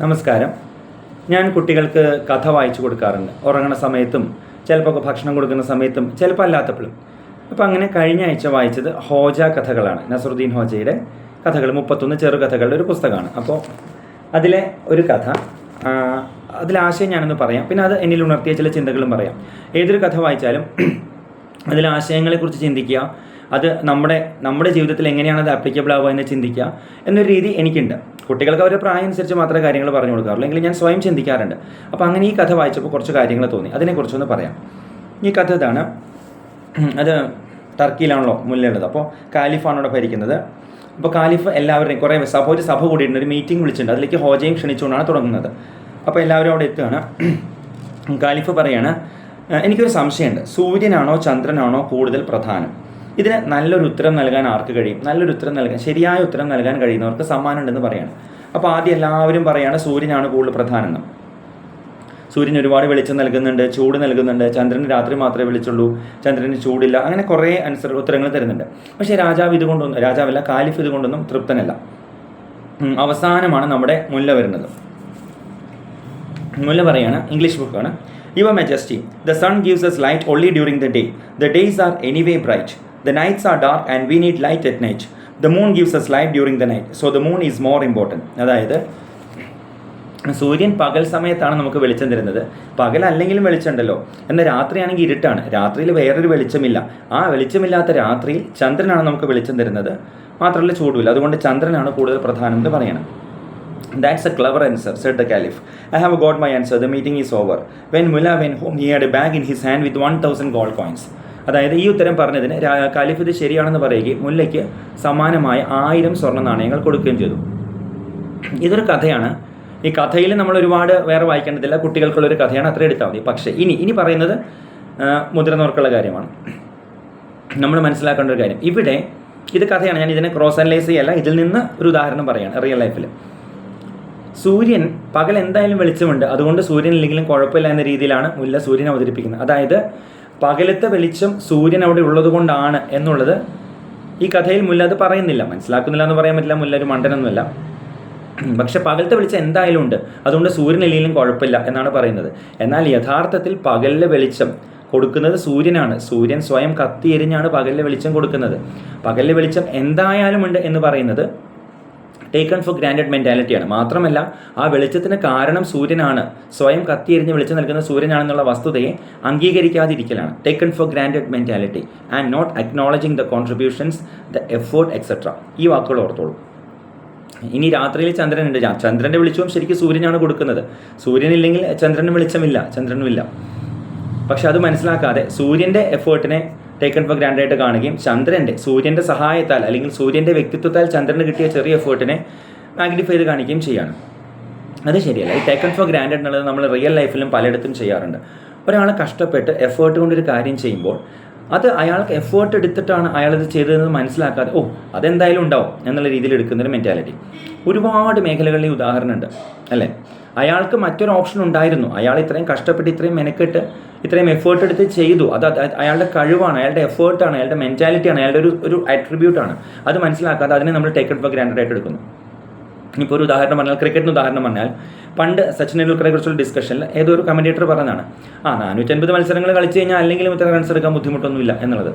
നമസ്കാരം. ഞാൻ കുട്ടികൾക്ക് കഥ വായിച്ചു കൊടുക്കാറുണ്ട്. ഉറങ്ങണ സമയത്തും ചിലപ്പോൾ ഭക്ഷണം കൊടുക്കുന്ന സമയത്തും ചിലപ്പോൾ അല്ലാത്തപ്പോഴും. അപ്പോൾ അങ്ങനെ കഴിഞ്ഞ ആഴ്ച വായിച്ചത് ഹോജ കഥകളാണ്. നസറുദ്ദീൻ ഹോജയുടെ കഥകൾ മുപ്പത്തൊന്ന് ചെറുകഥകളുടെ ഒരു പുസ്തകമാണ്. അപ്പോൾ അതിലെ ഒരു കഥ അതിലാശയം ഞാനൊന്ന് പറയാം. പിന്നെ അത് എന്നിൽ ഉണർത്തിയ ചില ചിന്തകളും പറയാം. ഏതൊരു കഥ വായിച്ചാലും അതിലെ ആശയങ്ങളെക്കുറിച്ച് ചിന്തിക്കുക അത് നമ്മുടെ നമ്മുടെ ജീവിതത്തിൽ എങ്ങനെയാണ് അത് ആപ്ലിക്കബിൾ ആവുക എന്ന് ചിന്തിക്കുക എന്നൊരു രീതി എനിക്കുണ്ട്. കുട്ടികൾക്ക് അവരുടെ പ്രായം അനുസരിച്ച് മാത്രമേ കാര്യങ്ങൾ പറഞ്ഞു കൊടുക്കാറുള്ളൂ. എങ്കിലും ഞാൻ സ്വയം ചിന്തിക്കാറുണ്ട്. അപ്പോൾ അങ്ങനെ ഈ കഥ വായിച്ചപ്പോൾ കുറച്ച് കാര്യങ്ങൾ തോന്നി. അതിനെക്കുറിച്ചൊന്ന് പറയാം. ഈ കഥ ഇതാണ്. അത് ടർക്കിയിലാണല്ലോ മുല്ലുള്ളത് അപ്പോൾ കാലിഫാണ് അവിടെ ഭരിക്കുന്നത്. അപ്പോൾ കാലിഫ് എല്ലാവരുടെയും കുറേ സഭ ഒരു സഭ കൂടിയിട്ടുണ്ട്. ഒരു മീറ്റിംഗ് വിളിച്ചിട്ടുണ്ട്. അതിലേക്ക് ഹോജയും ക്ഷണിച്ചുകൊണ്ടാണ് തുടങ്ങുന്നത്. അപ്പോൾ എല്ലാവരും അവിടെ എത്തുകയാണ്. കാലിഫ് പറയാണ് "ഏഹ് എനിക്കൊരു സംശയമുണ്ട്. സൂര്യനാണോ ചന്ദ്രനാണോ കൂടുതൽ പ്രധാനം? ഇതിന് നല്ലൊരു ഉത്തരം നൽകാൻ ആർക്ക് കഴിയും? നല്ലൊരു ഉത്തരം നൽകാൻ ശരിയായ ഉത്തരം നൽകാൻ കഴിയുന്നവർക്ക് സമ്മാനം ഉണ്ടെന്ന് പറയാണ്. അപ്പോൾ ആദ്യം എല്ലാവരും പറയാണ് സൂര്യനാണ് കൂടുതൽ പ്രധാനം സൂര്യൻ ഒരുപാട് വെളിച്ചം നൽകുന്നുണ്ട് ചൂട് നൽകുന്നുണ്ട്. ചന്ദ്രന് രാത്രി മാത്രമേ വിളിച്ചുള്ളൂ ചന്ദ്രന് ചൂടില്ല. അങ്ങനെ കുറേ ആൻസർ ഉത്തരങ്ങൾ തരുന്നുണ്ട്. പക്ഷേ രാജാവ് ഇതുകൊണ്ടൊന്നും രാജാവല്ല കാലിഫ് ഇതുകൊണ്ടൊന്നും തൃപ്തനല്ല. അവസാനമാണ് നമ്മുടെ മുല്ല വരുന്നത്. മുല്ല പറയാണ് ഇംഗ്ലീഷ് ബുക്കാണ് your majesty the sun gives us light only during the day the days are anyway bright the nights are dark and we need light at night. The moon gives us light during the night. So the moon is more important. അതായത് സൂര്യൻ പകൽ സമയത്താണ് നമുക്ക് വെളിച്ചം തരുന്നത് പകൽ അല്ലെങ്കിലും വെളിച്ചമുണ്ടല്ലോ എന്നാൽ രാത്രിയാണെങ്കിൽ ഇരുട്ടാണ് രാത്രിയിൽ വേറൊരു വെളിച്ചമില്ല ആ വെളിച്ചമില്ലാത്ത രാത്രിയിൽ ചന്ദ്രനാണ് നമുക്ക് വെളിച്ചം തരുന്നത് മാത്രമല്ല ചൂടുമില്ല അതുകൊണ്ട് ചന്ദ്രനാണ് കൂടുതൽ പ്രധാനം എന്ന് പറയണം That's a clever answer, said the Caliph. I have got my answer. The meeting is over. When Mullah went home, he had a bag in his hand with 1000 gold coins. അതായത് ഈ ഉത്തരം പറഞ്ഞതിന് ഖലീഫ് ഇത് ശരിയാണെന്ന് പറയുകയും മുല്ലയ്ക്ക് സമാനമായ ആയിരം സ്വർണ നാണയങ്ങൾ കൊടുക്കുകയും ചെയ്തു. ഇതൊരു കഥയാണ്. ഈ കഥയിൽ നമ്മൾ ഒരുപാട് വേറെ വായിക്കേണ്ടതില്ല. കുട്ടികൾക്കുള്ളൊരു കഥയാണ്. അത്ര എടുത്താൽ മതി. പക്ഷേ ഇനി ഇനി പറയുന്നത് മുതിർന്നവർക്കുള്ള കാര്യമാണ്. നമ്മൾ മനസ്സിലാക്കേണ്ട ഒരു കാര്യം. ഇവിടെ ഇത് കഥയാണ്. ഞാൻ ഇതിനെ ക്രോസ് അനലൈസ് ചെയ്യല്ല. ഇതിൽ നിന്ന് ഒരു ഉദാഹരണം പറയുകയാണ് റിയൽ ലൈഫിൽ സൂര്യൻ പകൽ എന്തായാലും വെളിച്ചമുണ്ട്. അതുകൊണ്ട് സൂര്യൻ ഇല്ലെങ്കിലും കുഴപ്പമില്ല എന്ന രീതിയിലാണ് മുല്ല സൂര്യൻ അവതരിപ്പിക്കുന്നത്. അതായത് പകലത്തെ വെളിച്ചം സൂര്യൻ അവിടെ ഉള്ളത് കൊണ്ടാണ് എന്നുള്ളത് ഈ കഥയിൽ മുല്ല അത് പറയുന്നില്ല. മനസ്സിലാക്കുന്നില്ല എന്ന് പറയാൻ പറ്റില്ല. മുല്ല ഒരു മണ്ടനൊന്നുമല്ല. പക്ഷെ പകലത്തെ വെളിച്ചം എന്തായാലും ഉണ്ട്. അതുകൊണ്ട് സൂര്യനില്ലെങ്കിലും കുഴപ്പമില്ല എന്നാണ് പറയുന്നത്. എന്നാൽ യഥാർത്ഥത്തിൽ പകലിലെ വെളിച്ചം കൊടുക്കുന്നത് സൂര്യനാണ്. സൂര്യൻ സ്വയം കത്തിയെരിഞ്ഞാണ് പകലിലെ വെളിച്ചം കൊടുക്കുന്നത്. പകലിലെ വെളിച്ചം എന്തായാലും ഉണ്ട് എന്ന് പറയുന്നത് ടേക്കൺ ഫോർ ഗ്രാൻഡഡ് മെന്റാലിറ്റിയാണ് മാത്രമല്ല ആ വെളിച്ചത്തിന് കാരണം സൂര്യനാണ്. സ്വയം കത്തിയെരിഞ്ഞ് വെളിച്ചം നൽകുന്ന സൂര്യനാണെന്നുള്ള വസ്തുതയെ അംഗീകരിക്കാതിരിക്കലാണ്. Taken for granted mentality and not acknowledging the contributions the effort etcetera ഈ വാക്കുകൾ ഓർത്തോളൂ. ഇനി രാത്രിയിൽ ചന്ദ്രനുണ്ട്. ചന്ദ്രന്റെ വെളിച്ചവും ശരിക്കും സൂര്യനാണ് കൊടുക്കുന്നത്. സൂര്യനില്ലെങ്കിൽ ചന്ദ്രന് വെളിച്ചമില്ല. ചന്ദ്രനുമില്ല. പക്ഷെ അത് മനസ്സിലാക്കാതെ സൂര്യന്റെ എഫേർട്ടിനെ ടേക്കൺ ഫോർ ഗ്രാൻഡായിട്ട് കാണുകയും ചന്ദ്രന്റെ സൂര്യന്റെ സഹായത്താൽ അല്ലെങ്കിൽ സൂര്യന്റെ വ്യക്തിത്വത്താൽ ചന്ദ്രന് കിട്ടിയ ചെറിയ എഫേർട്ടിനെ മാഗ്നിഫൈ ചെയ്ത് കാണിക്കുകയും ചെയ്യാണ്. അത് ശരിയല്ല. ഈ ടേക്കൺ ഫോർ ഗ്രാൻഡഡ് എന്നുള്ളത് നമ്മൾ റിയൽ ലൈഫിലും പലയിടത്തും ചെയ്യാറുണ്ട്. ഒരാൾ കഷ്ടപ്പെട്ട് എഫേർട്ട് കൊണ്ടൊരു കാര്യം ചെയ്യുമ്പോൾ അത് അയാൾക്ക് എഫേർട്ട് എടുത്തിട്ടാണ് അയാളത് ചെയ്തതെന്ന് മനസ്സിലാക്കാതെ ഓ അതെന്തായാലും ഉണ്ടാവും എന്നുള്ള രീതിയിൽ എടുക്കുന്നൊരു മെന്റാലിറ്റി ഒരുപാട് മേഖലകളിൽ ഉദാഹരണമുണ്ട്. അല്ലേ? അയാൾക്ക് മറ്റൊരു ഓപ്ഷൻ ഉണ്ടായിരുന്നു. അയാൾ ഇത്രയും കഷ്ടപ്പെട്ട് ഇത്രയും മെനക്കെട്ട് ഇത്രയും എഫേർട്ട് എടുത്ത് ചെയ്തു. അത് അയാളുടെ കഴിവാണ് അയാളുടെ എഫേർട്ടാണ് അയാളുടെ മെന്റാലിറ്റിയാണ് അയാളുടെ ഒരു ഒരു അട്രിബ്യൂട്ടാണ് അത് മനസ്സിലാക്കാതെ അതിനെ നമ്മൾ ടേക്കൺ ഫോർ ഗ്രാൻഡഡ് ആയിട്ട് എടുക്കുന്നു. ഇപ്പോൾ ഒരു ഉദാഹരണം പറഞ്ഞാൽ ക്രിക്കറ്റിന് ഉദാഹരണം പറഞ്ഞാൽ പണ്ട് സച്ചിൻ ടെണ്ടുൽക്കറെ കുറിച്ചുള്ള ഡിസ്കഷനിൽ ഏതോ ഒരു കമന്റേറ്റർ പറഞ്ഞതാണ് ആ നാനൂറ്റൻപത് മത്സരങ്ങൾ കളിച്ചു കഴിഞ്ഞാൽ അല്ലെങ്കിലും ഇത്ര റൺസ് എടുക്കാൻ ബുദ്ധിമുട്ടൊന്നുമില്ല എന്നുള്ളത്.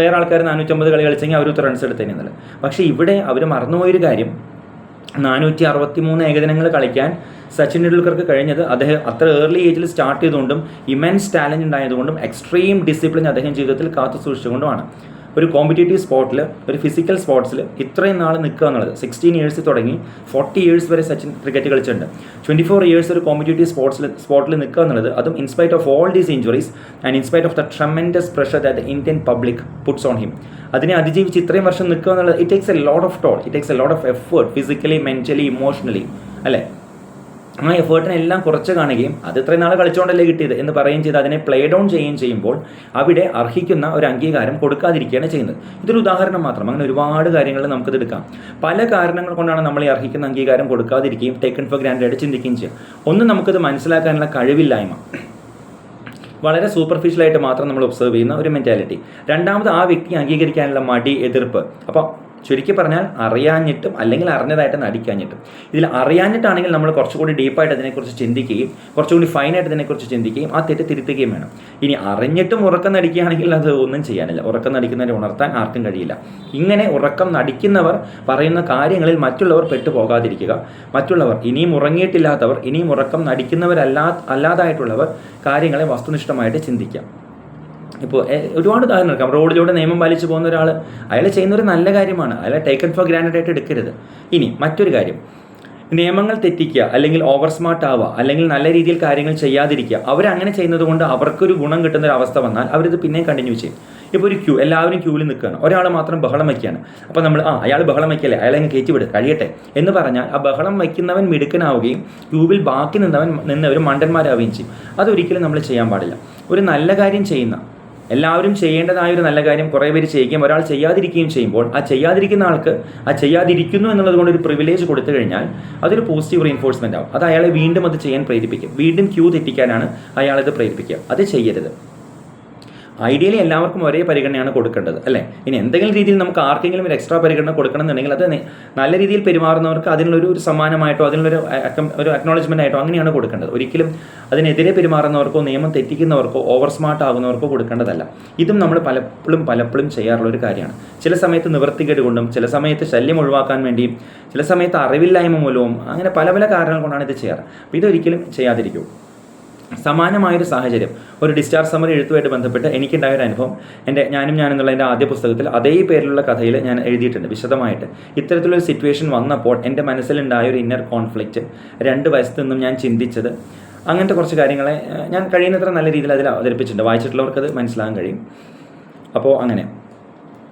വേറെ ആൾക്കാർ നാനൂറ്റമ്പത് കളി കളിച്ചെങ്കിൽ അവർ ഇത്ര റൺസ് എടുത്തേനെ എന്നുള്ളത്. പക്ഷേ ഇവിടെ അവർ മറന്നുപോയൊരു കാര്യം നാനൂറ്റി അറുപത്തി മൂന്ന് ഏകദിനങ്ങൾ കളിക്കാൻ സച്ചിൻ ടെണ്ടുൽക്കർക്ക് കഴിഞ്ഞത് അദ്ദേഹം അത്ര ഏർലി ഏജിൽ സ്റ്റാർട്ട് ചെയ്തുകൊണ്ടും ഇമൻസ് ടാലന്റ് ഉണ്ടായതുകൊണ്ടും എക്സ്ട്രീം ഡിസിപ്ലിൻ അദ്ദേഹം ജീവിതത്തിൽ കാത്തു സൂക്ഷിച്ചുകൊണ്ടുമാണ്. ഒരു കോമ്പറ്റേറ്റീവ് സ്പോർട്ടിൽ ഒരു ഫിസിക്കൽ സ്പോർട്സിൽ ഇത്രയും നാൾ നിൽക്കുക എന്നുള്ളത് സിക്സ്റ്റീൻ ഇയേഴ്സ് തുടങ്ങി ഫോർട്ടി ഇയേഴ്സ് വരെ സച്ചിൻ ക്രിക്കറ്റ് കളിച്ചിട്ടുണ്ട്. ട്വന്റി ഫോർ ഇയേഴ്സ് ഒരു കോമ്പറ്റേറ്റീവ് സ്പോർട്സിൽ സ്പോർട്ടിൽ നിൽക്കുക എന്നുള്ളത് അതും in spite of all these injuries and in spite of the tremendous pressure that Indian public puts on him അതിനെ അതിജീവിച്ച് ഇത്രയും വർഷം നിൽക്കുക എന്നുള്ളത് it takes a lot of toll it takes a lot of effort physically mentally emotionally അല്ലേ? ആ എഫേർട്ടിനെല്ലാം കുറച്ച് കാണുകയും അത് ഇത്രയും നാൾ കളിച്ചുകൊണ്ടല്ലേ കിട്ടിയത് എന്ന് പറയുകയും ചെയ്ത് അതിനെ പ്ലേ ഡൗൺ ചെയ്യുകയും ചെയ്യുമ്പോൾ അവിടെ അർഹിക്കുന്ന ഒരു അംഗീകാരം കൊടുക്കാതിരിക്കുകയാണ് ചെയ്യുന്നത്. ഇതൊരു ഉദാഹരണം മാത്രം. അങ്ങനെ ഒരുപാട് കാര്യങ്ങൾ നമുക്കിത് എടുക്കാം. പല കാരണങ്ങൾ കൊണ്ടാണ് നമ്മൾ ഈ അർഹിക്കുന്ന അംഗീകാരം കൊടുക്കാതിരിക്കുകയും ടേക്കൺ ഫോർ ഗ്രാൻഡായിട്ട് ചിന്തിക്കുകയും ചെയ്യുക. ഒന്ന് നമുക്കിത് മനസ്സിലാക്കാനുള്ള കഴിവില്ലായ്മ. വളരെ സൂപ്പർഫിഷ്യലായിട്ട് മാത്രം നമ്മൾ ഒബ്സർവ് ചെയ്യുന്ന ഒരു മെന്റാലിറ്റി രണ്ടാമത് ആ വ്യക്തി അംഗീകരിക്കാനുള്ള മടി എതിർപ്പ്. അപ്പോൾ ചുരുക്കി പറഞ്ഞാൽ അറിയാഞ്ഞിട്ടും അല്ലെങ്കിൽ അറിഞ്ഞതായിട്ട് നടിക്കാഞ്ഞിട്ടും. ഇതിൽ അറിയാഞ്ഞിട്ടാണെങ്കിൽ നമ്മൾ കുറച്ചുകൂടി ഡീപ്പായിട്ട് അതിനെക്കുറിച്ച് ചിന്തിക്കുകയും കുറച്ചുകൂടി ഫൈനായിട്ട് ഇതിനെക്കുറിച്ച് ചിന്തിക്കുകയും ആ തെറ്റ് തിരുത്തുകയും വേണം. ഇനി അറിഞ്ഞിട്ടും ഉറക്കം നടിക്കുകയാണെങ്കിൽ അത് ഒന്നും ചെയ്യാനില്ല. ഉറക്കം നടിക്കുന്നവരെ ഉണർത്താൻ ആർക്കും കഴിയില്ല. ഇങ്ങനെ ഉറക്കം നടിക്കുന്നവർ പറയുന്ന കാര്യങ്ങളിൽ മറ്റുള്ളവർ പെട്ടുപോകാതിരിക്കുക. മറ്റുള്ളവർ ഇനിയും ഉറങ്ങിയിട്ടില്ലാത്തവർ ഇനിയും ഉറക്കം നടിക്കുന്നവരല്ലാ അല്ലാതായിട്ടുള്ളവർ കാര്യങ്ങളെ വസ്തുനിഷ്ഠമായിട്ട് ചിന്തിക്കാം. ഇപ്പോൾ ഒരുപാട് ഉദാഹരണം എടുക്കാം റോഡിലൂടെ നിയമം പാലിച്ചു പോകുന്ന ഒരാൾ അയാൾ ചെയ്യുന്ന ഒരു നല്ല കാര്യമാണ്. അയാളെ ടേക്കൺ ഫോർ ഗ്രാൻഡഡ് ആയിട്ട് എടുക്കരുത്. ഇനി മറ്റൊരു കാര്യം. നിയമങ്ങൾ തെറ്റിക്കുക അല്ലെങ്കിൽ ഓവർ സ്മാർട്ട് ആവുക അല്ലെങ്കിൽ നല്ല രീതിയിൽ കാര്യങ്ങൾ ചെയ്യാതിരിക്കുക അവരങ്ങനെ ചെയ്യുന്നത് കൊണ്ട് അവർക്കൊരു ഗുണം കിട്ടുന്ന ഒരു അവസ്ഥ വന്നാൽ അവരിത് പിന്നെയും കണ്ടിന്യൂ ചെയ്യും. ഇപ്പോൾ ഒരു ക്യൂ എല്ലാവരും ക്യൂവിൽ നിൽക്കുകയാണ് ഒരാൾ മാത്രം ബഹളം വയ്ക്കുകയാണ്. അപ്പോൾ നമ്മൾ ആ അയാൾ ബഹളം വയ്ക്കല്ലേ? അയാളെ അങ്ങ് കയറ്റി വിട് കഴിയട്ടെ. എന്ന് പറഞ്ഞാൽ ആ ബഹളം വയ്ക്കുന്നവൻ മിടുക്കനാവുകയും ക്യൂവിൽ ബാക്കി നിന്നവൻ നിന്നവർ മണ്ടന്മാരാവുകയും ചെയ്യും. അതൊരിക്കലും നമ്മൾ ചെയ്യാൻ പാടില്ല. ഒരു നല്ല കാര്യം ചെയ്യുന്ന എല്ലാവരും ചെയ്യേണ്ടതായ ഒരു നല്ല കാര്യം കുറേ പേര് ചെയ്യുകയും ഒരാൾ ചെയ്യാതിരിക്കുകയും ചെയ്യുമ്പോൾ ആ ചെയ്യാതിരിക്കുന്ന ആൾക്ക് ആ ചെയ്യാതിരിക്കുന്നു എന്നുള്ളത് കൊണ്ട് ഒരു പ്രിവിലേജ് കൊടുത്തു കഴിഞ്ഞാൽ അതൊരു പോസിറ്റീവ് റീൻഫോഴ്സ്മെന്റ് ആവും. അത് അയാളെ വീണ്ടും അത് ചെയ്യാൻ പ്രേരിപ്പിക്കും. വീണ്ടും ക്യൂ തെറ്റിക്കാനാണ് അയാളത് പ്രേരിപ്പിക്കുക. അത് ചെയ്യരുത്. ഐഡിയലി എല്ലാവർക്കും ഒരേ പരിഗണനയാണ് കൊടുക്കേണ്ടത് അല്ലേ? ഇനി എന്തെങ്കിലും രീതിയിൽ നമുക്ക് ആർക്കെങ്കിലും ഒരു എക്സ്ട്രാ പരിഗണന കൊടുക്കണമെന്നുണ്ടെങ്കിൽ അത് നല്ല രീതിയിൽ പെരുമാറുന്നവർക്ക് അതിനുള്ളൊരു ഒരു സമ്മാനമായിട്ടോ അതിനുള്ളൊരു ഒരു അക്നോളജ്മെന്റ് ആയിട്ടോ അങ്ങനെയാണ് കൊടുക്കേണ്ടത്. ഒരിക്കലും അതിനെതിരെ പെരുമാറുന്നവർക്കോ നിയമം തെറ്റിക്കുന്നവർക്കോ ഓവർ സ്മാർട്ട് ആകുന്നവർക്കോ കൊടുക്കേണ്ടതല്ല. ഇതും നമ്മൾ പലപ്പോഴും പലപ്പോഴും ചെയ്യാറുള്ള ഒരു കാര്യമാണ്. ചില സമയത്ത് നിവൃത്തികേട് കൊണ്ടും ചില സമയത്ത് ശല്യം ഒഴിവാക്കാൻ വേണ്ടിയും ചില സമയത്ത് അറിവില്ലായ്മ മൂലവും അങ്ങനെ പല പല കാരണങ്ങൾ കൊണ്ടാണ് ഇത് ചെയ്യാറ്. അപ്പോൾ ഇതൊരിക്കലും ചെയ്യാതിരിക്കൂ. സമാനമായൊരു സാഹചര്യം. ഒരു ഡിസ്ചാർജ് സമറി എഴുത്തുമായിട്ട് ബന്ധപ്പെട്ട് എനിക്കുണ്ടായ ഒരു അനുഭവം. എന്റെ ഞാനും ഞാൻ എന്നുള്ള എന്റെ ആദ്യ പുസ്തകത്തിൽ അതേ പേരിലുള്ള കഥയിൽ ഞാൻ എഴുതിയിട്ടുണ്ട് വിശദമായിട്ട്. ഇത്തരത്തിലൊരു സിറ്റുവേഷൻ വന്നപ്പോൾ എന്റെ മനസ്സിലുണ്ടായ ഒരു ഇന്നർ കോൺഫ്ലിക്റ്റ് രണ്ട് വയസ്സത്തു നിന്നും ഞാൻ ചിന്തിച്ചത്. അങ്ങനത്തെ കുറച്ച് കാര്യങ്ങളെ ഞാൻ കഴിയുന്നത്ര നല്ല രീതിയിൽ അതിൽ അവതരിപ്പിച്ചിട്ടുണ്ട്. വായിച്ചിട്ടുള്ളവർക്ക് അത് മനസ്സിലാകാൻ കഴിയും. അപ്പോൾ അങ്ങനെ.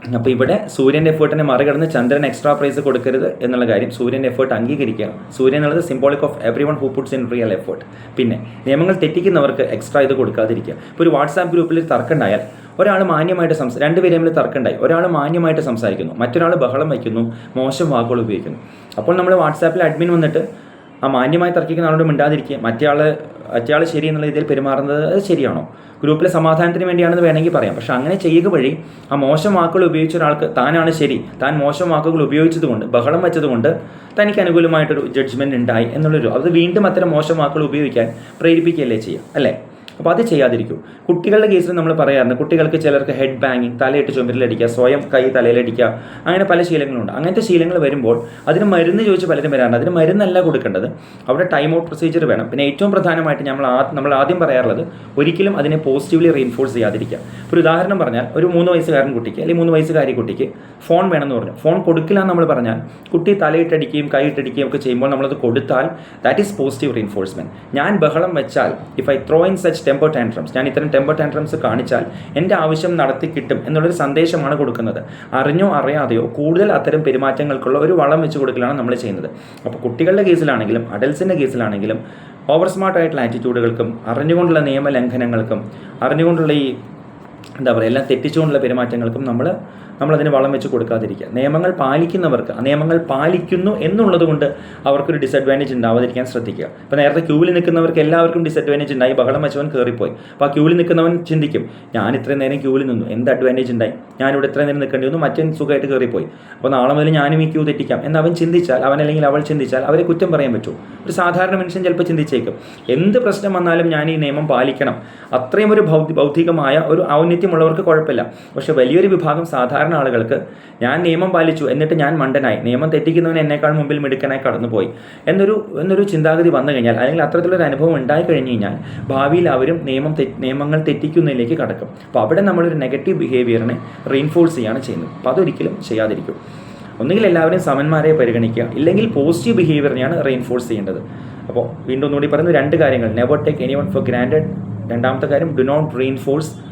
അപ്പോൾ ഇവിടെ സൂര്യന്റെ എഫേർട്ടിനെ മറികടന്ന് ചന്ദ്രൻ എക്സ്ട്രാ പ്രൈസ് കൊടുക്കരുത് എന്നുള്ള കാര്യം സൂര്യന്റെ എഫേർട്ട് അംഗീകരിക്കുക സൂര്യൻ എന്നുള്ളത് symbolic of everyone who puts in real effort പിന്നെ നിയമങ്ങൾ തെറ്റിക്കുന്നവർക്ക് എക്സ്ട്രാ ഇത് കൊടുക്കാതിരിക്കുക. ഇപ്പോൾ ഒരു വാട്സാപ്പ് ഗ്രൂപ്പിൽ തർക്കം ഉണ്ടായാൽ ഒരാൾ മാന്യമായിട്ട് സംസാ രണ്ടുപേരും തമ്മിൽ തർക്കമുണ്ടായി. ഒരാൾ മാന്യമായിട്ട് സംസാരിക്കുന്നു. മറ്റൊരാൾ ബഹളം വയ്ക്കുന്നു. മോശം വാക്കുകൾ ഉപയോഗിക്കുന്നു. അപ്പോൾ നമ്മൾ വാട്സാപ്പിൽ അഡ്മിൻ വന്നിട്ട് ആ മാന്യമായി തർക്കിക്കുന്ന ആളോട് മിണ്ടാതിരിക്കുക. മറ്റേയാൾ മറ്റേയാൾ മറ്റേ ശരി എന്നുള്ള രീതിയിൽ പെരുമാറുന്നത് അത് ശരിയാണോ? ഗ്രൂപ്പിലെ സമാധാനത്തിന് വേണ്ടിയാണെന്ന് വേണമെങ്കിൽ പറയാം. പക്ഷേ അങ്ങനെ ചെയ്യുക വഴി ആ മോശം വാക്കുകൾ ഉപയോഗിച്ച ഒരാൾക്ക് താനാണ് ശരി താൻ മോശം വാക്കുകൾ ഉപയോഗിച്ചതുകൊണ്ട് ബഹളം വെച്ചതുകൊണ്ട് തനിക്ക് അനുകൂലമായിട്ടൊരു ജഡ്ജ്മെന്റ് ഉണ്ടായി എന്നുള്ളൊരു അത് വീണ്ടും അത്തരം മോശം വാക്കുകൾ ഉപയോഗിക്കാൻ പ്രേരിപ്പിക്കുകയല്ലേ ചെയ്യുക അല്ലേ? അപ്പോൾ അത് ചെയ്യാതിരിക്കും. കുട്ടികളുടെ കേസിൽ നമ്മൾ പറയാറുണ്ട് കുട്ടികൾക്ക് ചിലർക്ക് ഹെഡ് ബാങ്ങിങ് തലയിട്ട് ചുമരിലടിക്കുക സ്വയം കൈ തലയിലടിക്കുക അങ്ങനെ പല ശീലങ്ങളുണ്ട്. അങ്ങനത്തെ ശീലങ്ങൾ വരുമ്പോൾ അതിന് മരുന്ന് ചോദിച്ച് പലരും വരാറുണ്ട്. അതിന് മരുന്നല്ല കൊടുക്കേണ്ടത്. അവിടെ ടൈം ഔട്ട് പ്രൊസീജിയർ വേണം. പിന്നെ ഏറ്റവും പ്രധാനമായിട്ട് നമ്മൾ നമ്മൾ ആദ്യം പറയാറുള്ളത് ഒരിക്കലും അതിനെ പോസിറ്റീവ്ലി റീൻഫോഴ്സ് ചെയ്യാതിരിക്കുക. ഒരു ഉദാഹരണം പറഞ്ഞാൽ ഒരു മൂന്ന് വയസ്സുകാരൻ കുട്ടിക്ക് അല്ലെങ്കിൽ മൂന്ന് വയസ്സുകാരി കുട്ടിക്ക് ഫോൺ വേണമെന്ന് പറഞ്ഞു. ഫോൺ കൊടുക്കില്ല എന്ന് നമ്മൾ പറഞ്ഞാൽ കുട്ടി തലയിട്ടടിക്കുകയും കൈയിട്ടടിക്കുകയും ഒക്കെ ചെയ്യുമ്പോൾ നമ്മളത് കൊടുത്താൽ ദാറ്റ് ഈസ് പോസിറ്റീവ് റീൻഫോഴ്സ്മെന്റ് ഞാൻ ബഹളം വെച്ചാൽ if I throw in such temper tantrums ഞാൻ ഇത്തരം ടെമ്പർ ടാൻട്രംസ് കാണിച്ചാൽ എന്റെ ആവശ്യം നടത്തി കിട്ടും എന്നുള്ളൊരു സന്ദേശമാണ് കൊടുക്കുന്നത്. അറിഞ്ഞോ അറിയാതെയോ കൂടുതൽ അത്തരം പെരുമാറ്റങ്ങൾക്കുള്ള ഒരു വളം വെച്ച് കൊടുക്കലാണ് നമ്മൾ ചെയ്യുന്നത്. അപ്പോൾ കുട്ടികളുടെ കേസിലാണെങ്കിലും അഡൽസിന്റെ കേസിലാണെങ്കിലും ഓവർ സ്മാർട്ട് ആയിട്ടുള്ള ആറ്റിറ്റ്യൂഡുകൾക്കും അറിഞ്ഞുകൊണ്ടുള്ള നിയമലംഘനങ്ങൾക്കും അറിഞ്ഞുകൊണ്ടുള്ള ഈ എന്താ പറയുക എല്ലാം തെറ്റിച്ചുകൊണ്ടുള്ള പെരുമാറ്റങ്ങൾക്കും നമ്മൾ നമ്മളതിന് വളം വെച്ച് കൊടുക്കാതിരിക്കുക. നിയമങ്ങൾ പാലിക്കുന്നവർക്ക് നിയമങ്ങൾ പാലിക്കുന്നു എന്നുള്ളത് കൊണ്ട് അവർക്കൊരു ഡിസഡ്വാന്റേജ് ഉണ്ടാവാതിരിക്കാൻ ശ്രദ്ധിക്കുക. ഇപ്പോൾ നേരത്തെ ക്യൂവിൽ നിൽക്കുന്നവർക്ക് എല്ലാവർക്കും ഡിസഡ്വാന്റേജ് ഉണ്ടായി ബഹളം വെച്ചവൻ കയറിപ്പോയി അപ്പോൾ ആ ക്യൂവിൽ നിൽക്കുന്നവൻ ചിന്തിക്കും ഞാൻ ഇത്രയും നേരം ക്യൂവിൽ നിന്നു എന്ത് അഡ്വാന്റേജ് ഉണ്ടായി? ഞാനിവിടെ ഇത്രയും നേരം നിൽക്കേണ്ടി വന്നു മറ്റേ സുഖമായിട്ട് കയറിപ്പോയി അപ്പോൾ നാളെ മുതൽ ഞാനും ഈ ക്യൂ തെറ്റിക്കാം. എന്ന് അവൻ ചിന്തിച്ചാൽ അവൻ അല്ലെങ്കിൽ അവൾ ചിന്തിച്ചാൽ അവരെ കുറ്റം പറയാൻ പറ്റും. ഒരു സാധാരണ മനുഷ്യൻ ചിലപ്പോൾ ചിന്തിച്ചേക്കും എന്ത് പ്രശ്നം വന്നാലും ഞാൻ ഈ നിയമം പാലിക്കണം. അത്രയും ഒരു ഭൗതി ഭൗതികമായ ഒരു ഔന്നത്യമുള്ളവർക്ക് കുഴപ്പമില്ല. പക്ഷേ വലിയൊരു വിഭാഗം സാധാരണ ആളുകൾക്ക് ഞാൻ നിയമം പാലിച്ചു എന്നിട്ട് ഞാൻ മണ്ടനായി. നിയമം തെറ്റിക്കുന്നവന് എന്നേക്കാൾ മുമ്പിൽ മിടുക്കനായി കടന്നുപോയി. എന്നൊരു എന്നൊരു ചിന്താഗതി വന്നു കഴിഞ്ഞാൽ അല്ലെങ്കിൽ അത്തരത്തിലൊരു അനുഭവം ഉണ്ടായി കഴിഞ്ഞു കഴിഞ്ഞാൽ ഭാവിയിൽ അവരും നിയമം നിയമങ്ങൾ തെറ്റിക്കുന്നതിലേക്ക് കടക്കും. അപ്പോൾ അവിടെ നമ്മളൊരു നെഗറ്റീവ് ബിഹേവിയറിനെ റീൻഫോഴ്സ് ചെയ്യാണ് ചെയ്യുന്നത്. അപ്പോൾ അതൊരിക്കലും ചെയ്യാതിരിക്കും. ഒന്നുകിൽ എല്ലാവരും സമന്മാരെ പരിഗണിക്കുക. ഇല്ലെങ്കിൽ പോസിറ്റീവ് ബിഹേവിയറിനെയാണ് റീൻഫോഴ്സ് ചെയ്യേണ്ടത്. അപ്പോൾ വീണ്ടും ഒന്നുകൂടി പറയുന്നത് രണ്ട് കാര്യങ്ങൾ. Never take anyone for granted രണ്ടാമത്തെ കാര്യം do not reinforce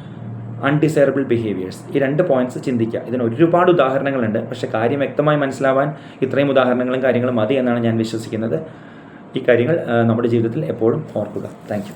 undesirable behaviours ഈ രണ്ട് പോയിന്റ്സ് ചിന്തിക്കുക ഇതിന് ഒരുപാട് ഉദാഹരണങ്ങളുണ്ട്. പക്ഷേ കാര്യം വ്യക്തമായി മനസ്സിലാവാൻ ഇത്രയും ഉദാഹരണങ്ങളും കാര്യങ്ങളും മതി എന്നാണ് ഞാൻ വിശ്വസിക്കുന്നത്. ഈ കാര്യങ്ങൾ നമ്മുടെ ജീവിതത്തിൽ എപ്പോഴും ഓർക്കുക. താങ്ക്